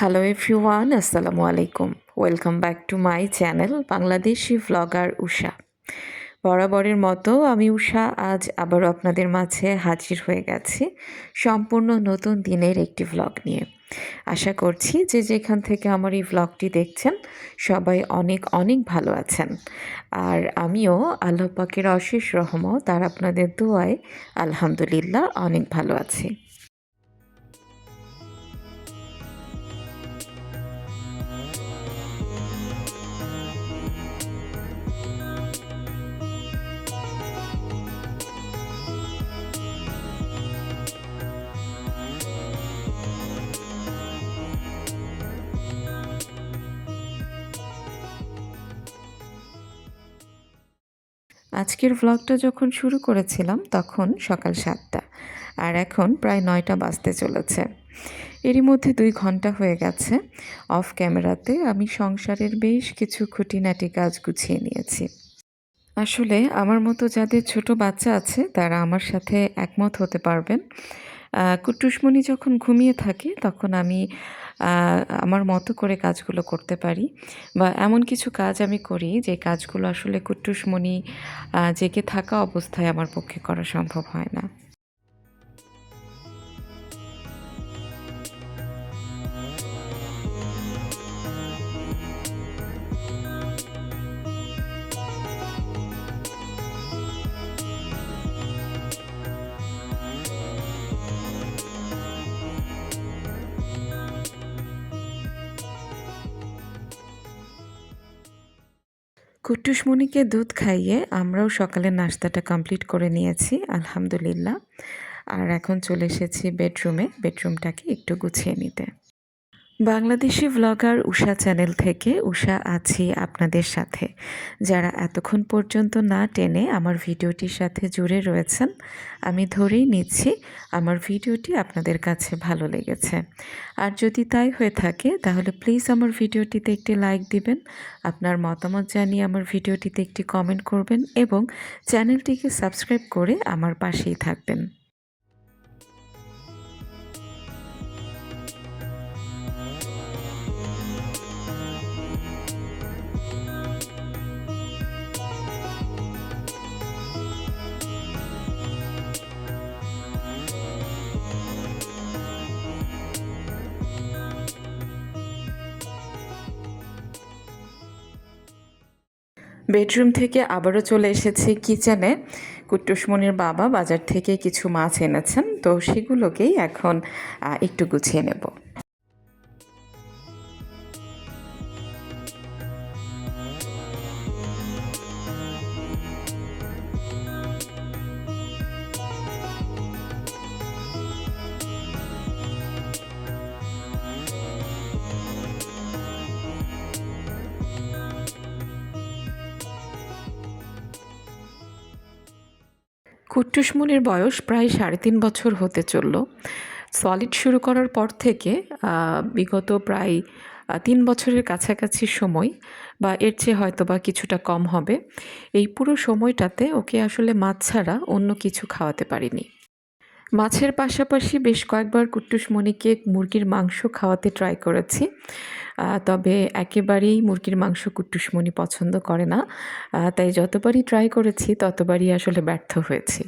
Hello everyone আসসালামু আলাইকুম welcome back to my channel Bangladeshi vlogger Usha বরাবরের মতো আমি উষা, আজ আবারও আপনাদের মাঝে হাজির হয়ে গেছি সম্পূর্ণ নতুন দিনের একটি ভ্লগ নিয়ে। আশা করছি যে যেখান থেকে আমার এই ভ্লগটি দেখছেন, সবাই অনেক অনেক ভালো আছেন। আর আমিও আল্লাহ পাকের অশেষ রহমত, আর আপনাদের দোয়ায় আলহামদুলিল্লাহ অনেক ভালো আছি। আজকের ভ্লগটা যখন শুরু করেছিলাম তখন সকাল সাতটা, আর এখন প্রায় নয়টা বাজতে চলেছে। এরই মধ্যে দুই ঘণ্টা হয়ে গেছে। অফ ক্যামেরাতে আমি সংসারের বেশ কিছু খুঁটিনাটি কাজ গুছিয়ে নিয়েছি। আসলে আমার মতো যাদের ছোট বাচ্চা আছে, তারা আমার সাথে একমত হতে পারবেন। কুটুসমণি যখন ঘুমিয়ে থাকে, তখন আমি আমার মতো করে কাজগুলো করতে পারি বা এমন কিছু কাজ আমি করি যে কাজগুলো আসলে কুট্টুসমণি জেগে থাকা অবস্থায় আমার পক্ষে করা সম্ভব হয় না। কুট্টুসমণিকে দুধ খাইয়ে আমরাও সকালে নাস্তাটা কমপ্লিট করে নিয়েছি, আলহামদুলিল্লাহ। আর এখন চলে এসেছি বেডরুমে, বেডরুমটাকে একটু গুছিয়ে নিতে। বাংলাদেশি ভ্লগার উষা চ্যানেল থেকে, উষা আছি আপনাদের সাথে। যারা এতক্ষণ পর্যন্ত না টেনে আমার ভিডিওটির সাথে জুড়ে রয়েছেন, আমি ধরেই নিচ্ছি আমার ভিডিওটি আপনাদের কাছে ভালো লেগেছে। আর যদি তাই হয়ে থাকে, তাহলে প্লিজ আমার ভিডিওটিতে একটি লাইক দিবেন, আপনার মতামত জানিয়ে আমার ভিডিওটিতে একটি কমেন্ট করবেন এবং চ্যানেলটিকে সাবস্ক্রাইব করে আমার পাশেই থাকবেন। বেডরুম থেকে আবারও চলে এসেছি কিচেনে। কুট্টুসমনির বাবা বাজার থেকে কিছু মাছ এনেছেন, তো সেগুলোকেই এখন একটু গুছিয়ে নেব। কুট্টুসমনির বয়স প্রায় সাড়ে তিন বছর হতে চলল। সলিড শুরু করার পর থেকে বিগত প্রায় তিন বছরের কাছাকাছি সময়, বা এর চেয়ে হয়তো বা কিছুটা কম হবে, এই পুরো সময়টাতে ওকে আসলে মাছ ছাড়া অন্য কিছু খাওয়াতে পারিনি। মাছের পাশাপাশি বেশ কয়েকবার কুট্টুস মনিকে মুরগির মাংস খাওয়াতে ট্রাই করেছি। তবে একেবারেই মুরগির মাংস কুট্টুসমণি পছন্দ করে না। তাই যতবারই ট্রাই করেছি, ততবারই আসলে ব্যর্থ হয়েছি।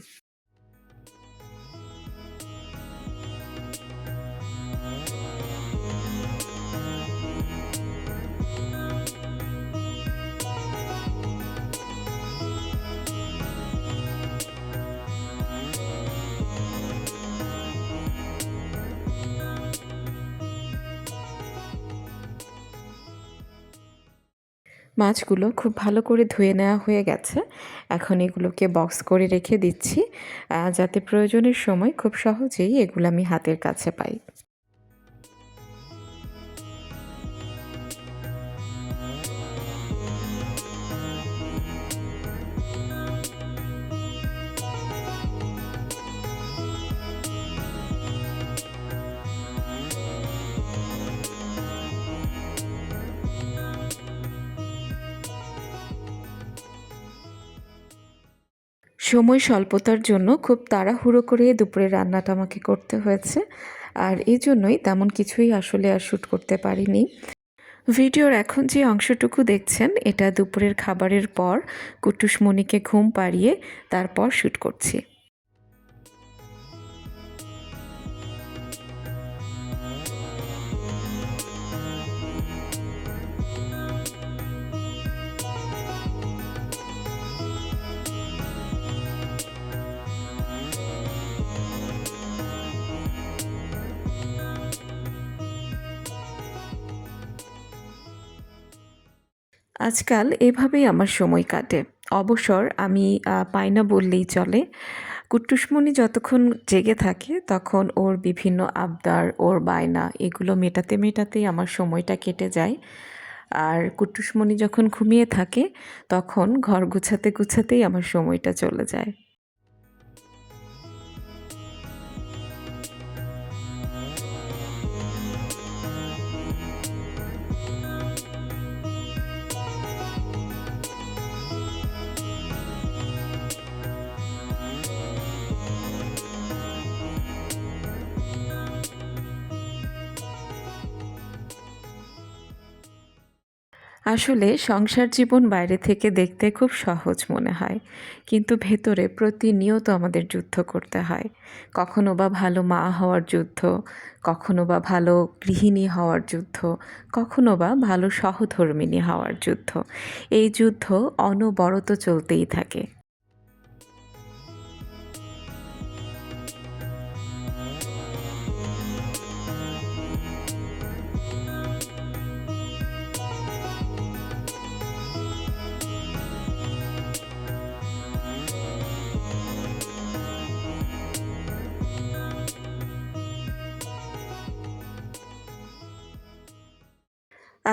মাছগুলো খুব ভালো করে ধুয়ে নেওয়া হয়ে গেছে। এখন এগুলোকে বক্স করে রেখে দিচ্ছি যাতে প্রয়োজনের সময় খুব সহজেই এগুলো আমি হাতের কাছে পাই। সময় স্বল্পতার জন্য খুব তাড়াহুড়ো করে দুপুরে রান্নাটা আমাকে করতে হয়েছে। আর এই জন্যই তেমন কিছুই আসলে আর শ্যুট করতে পারিনি। ভিডিওর এখন যে অংশটুকু দেখছেন, এটা দুপুরের খাবারের পর কুটুসমণিকে ঘুম পাড়িয়ে তারপর শ্যুট করছি। আজকাল এভাবেই আমার সময় কাটে। অবসর আমি পাই না বললেই চলে। কুট্টুসমণি যতক্ষণ জেগে থাকে, তখন ওর বিভিন্ন আবদার, ওর বায়না এগুলো মেটাতে মেটাতেই আমার সময়টা কেটে যায়। আর কুট্টুসমণি যখন ঘুমিয়ে থাকে, তখন ঘর গুছাতে গুছাতেই আমার সময়টা চলে যায়। আসলে সংসার জীবন বাইরে থেকে দেখতে খুব সহজ মনে হয়। কিন্তু ভেতরে প্রতিনিয়ত আমাদের যুদ্ধ করতে হয়। কখনো বা ভালো মা হওয়ার যুদ্ধ, কখনো বা ভালো গৃহিণী হওয়ার যুদ্ধ, কখনো বা ভালো সহধর্মিনী হওয়ার যুদ্ধ। এই যুদ্ধ অনবরত চলতেই থাকে।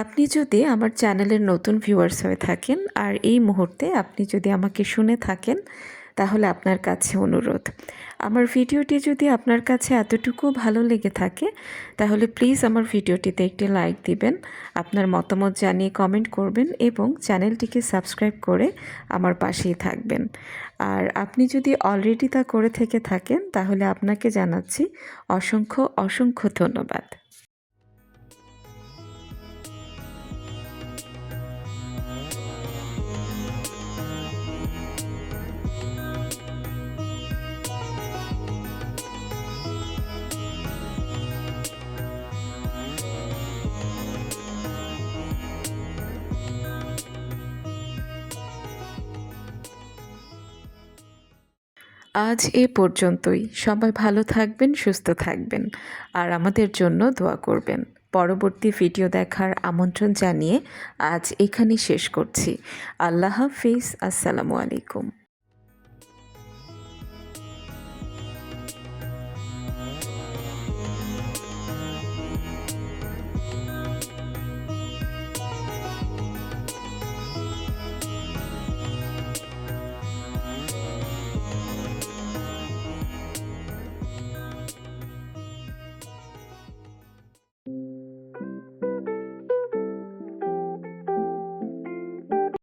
আপনি যদি আমার চ্যানেলের নতুন ভিউয়ার্স হয়ে থাকেন আর এই মুহূর্তে আপনি যদি আমাকে শুনে থাকেন, তাহলে আপনার কাছে অনুরোধ। আমার ভিডিওটি যদি আপনার কাছে এতটুকু ভালো লেগে থাকে, তাহলে প্লিজ আমার ভিডিওটিতে একটি লাইক দিবেন, আপনার মতামত জানিয়ে কমেন্ট করবেন এবং চ্যানেলটিকে সাবস্ক্রাইব করে আমার পাশেই থাকবেন। আর আপনি যদি অলরেডি তা করে থেকে থাকেন, তাহলে আপনাকে জানাচ্ছি অসংখ্য অসংখ্য ধন্যবাদ। আজ এ পর্যন্তই। সবাই ভালো থাকবেন, সুস্থ থাকবেন। আর আমাদের জন্য দোয়া করবেন। পরবর্তী ভিডিও দেখার আমন্ত্রণ জানিয়ে আজ এখানে শেষ করছি। আল্লাহ হাফিজ। আসসালামু আলাইকুম।